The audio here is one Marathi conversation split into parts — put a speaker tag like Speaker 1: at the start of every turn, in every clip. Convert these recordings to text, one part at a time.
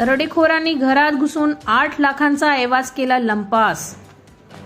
Speaker 1: दरोडेखोरांनी घरात घुसून आठ लाखांचा ऐवाज केला लंपास.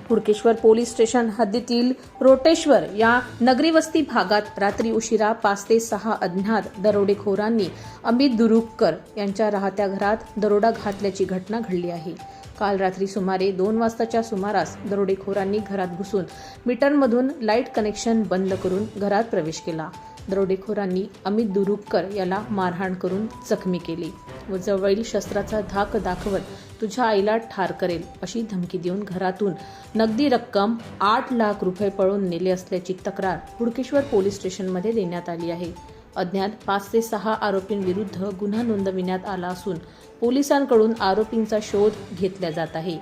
Speaker 1: हुडकेश्वर पोलीस स्टेशन हद्दीतील रोटेश्वर या नगरी वस्ती भागात रात्री उशिरा पाच ते सहा अज्ञात दरोडेखोरांनी अमित दुरुककर यांच्या राहत्या घरात दरोडा घातल्याची घटना घडली आहे. काल रात्री सुमारे दोन वाजताच्या सुमारास दरोडेखोरांनी घरात घुसून मीटरमधून लाइट कनेक्शन बंद करून घरात प्रवेश केला. दरोडेखोरांनी अमित दुरुककर याला मारहाण करून जखमी केली व जवळील शस्त्राचा धाक दाखवत तुझ्या आईला ठार करेल अशी धमकी देऊन घरातून नगदी रक्कम आठ लाख रुपये पळून नेले असल्याची तक्रार हुडकेश्वर पोलीस स्टेशनमध्ये देण्यात आली आहे. अज्ञात पाच ते सहा आरोपींविरुद्ध गुन्हा नोंदविण्यात आला असून पोलिसांकडून आरोपींचा शोध घेतला जात आहे.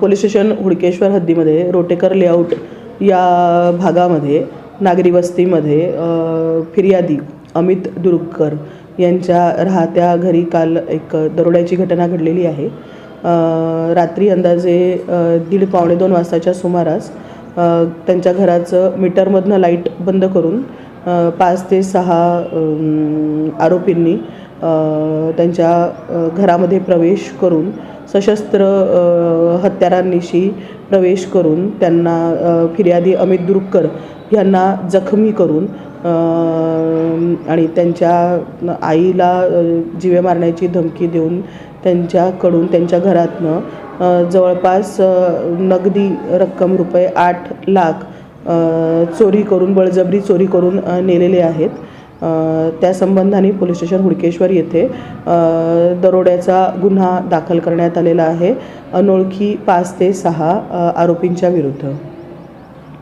Speaker 2: पोलीस स्टेशन हुडकेश्वर हद्दीमध्ये रोटेकर लेआउट या भागामध्ये नागरी वस्तीमध्ये फिर्यादी अमित दुर्गकर यांच्या राहत्या घरी काल एक दरोड्याची घटना घडलेली आहे. रात्री अंदाजे दीड पावणे दोन वाजताच्या सुमारास त्यांच्या घराचं मीटरमधनं लाइट बंद करून पाच ते सहा आरोपींनी त्यांच्या घरामध्ये प्रवेश करून सशस्त्र हत्यारांनीशी प्रवेश करून त्यांना फिर्यादी अमित दुरुककर यांना जखमी करून आणि त्यांच्या आईला जीवे मारण्याची धमकी देऊन त्यांच्याकडून त्यांच्या घरातनं जवळपास नगदी रक्कम रुपये आठ लाख चोरी करून बळजबरी चोरी करून नेलेले आहेत. त्या संबंधाने पोलीस स्टेशन हुडकेश्वर येथे दरोड्याचा गुन्हा दाखल करण्यात आलेला आहे. अनोळखी पाच ते सहा आरोपींच्या विरुद्ध.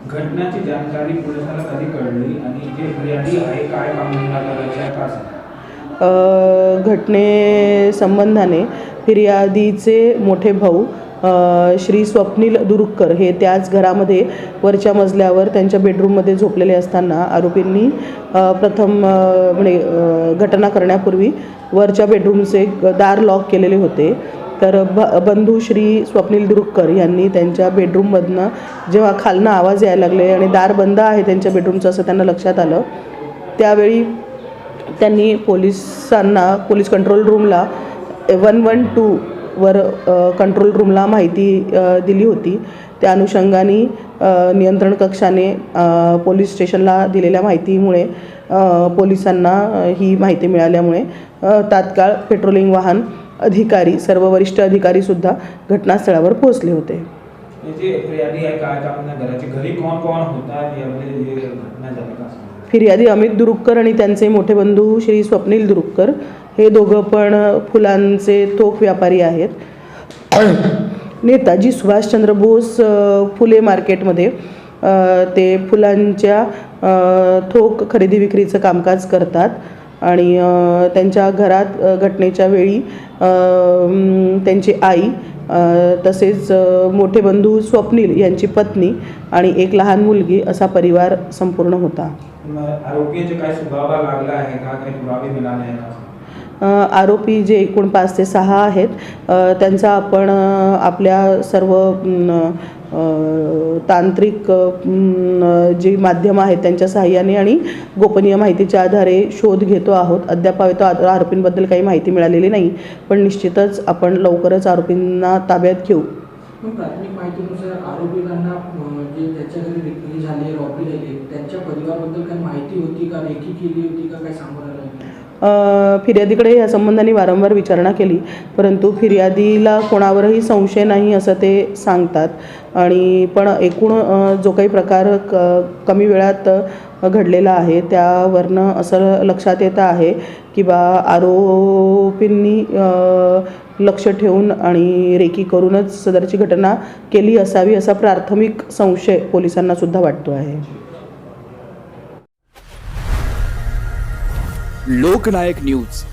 Speaker 3: घटनाची जानकारी पोलिसाला कधी कळली आणि जे फिर्यादी आहे काय काम
Speaker 2: घटने संबंधाने फिर्यादीचे मोठे भाऊ श्री स्वप्नील दुरुक्कर हे त्याच घरामध्ये वरच्या मजल्यावर त्यांच्या बेडरूममध्ये झोपलेले असताना आरोपींनी प्रथम म्हणजे घटना करण्यापूर्वी वरच्या बेडरूमचे दार लॉक केलेले होते. तर ब बंधू श्री स्वप्नील दुरुक्कर यांनी त्यांच्या बेडरूममधनं जेव्हा खालनं आवाज यायला लागले आणि दार बंद आहे त्यांच्या बेडरूमचं असं त्यांना लक्षात आलं त्यावेळी त्यांनी पोलिसांना पोलीस कंट्रोल रूमला वन वन टू वर कंट्रोल रूमला माहिती दिली होती त्या अनुषंगाने नियंत्रण कक्षाने पोलीस स्टेशनला दिलेल्या माहितीमुळे पोलिसांना ही माहिती मिळाल्यामुळे तात्काळ पेट्रोलिंग वाहन अधिकारी सर्व वरिष्ठ अधिकारीसुद्धा घटनास्थळावर पोहोचले होते?
Speaker 3: फिर्यादी
Speaker 2: अमित दुरुक्कर आणि त्यांचे मोठे बंधू श्री स्वप्नील दुरुक्कर हे दोघं पण फुलांचे थोक व्यापारी आहेत. नेताजी सुभाषचंद्र बोस फुले मार्केटमध्ये ते फुलांच्या थोक खरेदी विक्रीचं कामकाज करतात आणि त्यांच्या घरात घटनेच्या वेळी त्यांची आई तसेच मोठे बंधू स्वप्नील यांची पत्नी आणि एक लहान मुलगी असा परिवार संपूर्ण होता.
Speaker 3: आरोपीचे काय सुगावा लागला आहे का? काही पुरावे मिळाले आहे का?
Speaker 2: आरोपी जे एकूण पाच ते सहा आहेत त्यांचा आपण आपल्या सर्व तांत्रिक जी माध्यम आहेत त्यांच्या सहाय्याने आणि गोपनीय माहितीच्या आधारे शोध घेतो आहोत. अद्याप तो आरोपींबद्दल काही माहिती मिळालेली नाही पण निश्चितच आपण लवकरच आरोपींना ताब्यात घेऊ.
Speaker 4: प्राथमिक माहितीनुसार आरोपींना जे त्याच्या विक्री झाली रॉबरी झाली त्यांच्या परिवाराबद्दल काही माहिती होती का? रेखी केली होती का? काय सांगू
Speaker 2: फिर्यादीकडे या संबंधाने वारंवार विचारणा केली. परंतु फिर्यादीला कोणावरही संशय नाही असं ते सांगतात. आणि पण एकूण जो काही प्रकार क कमी वेळात घडलेला आहे त्यावरनं असं लक्षात येतं आहे की बा आरोपींनी लक्ष ठेवून आणि रेकी करूनच सदरची घटना केली असावी असा प्राथमिक संशय पोलिसांनासुद्धा वाटतो आहे.
Speaker 5: लोकनायक न्यूज.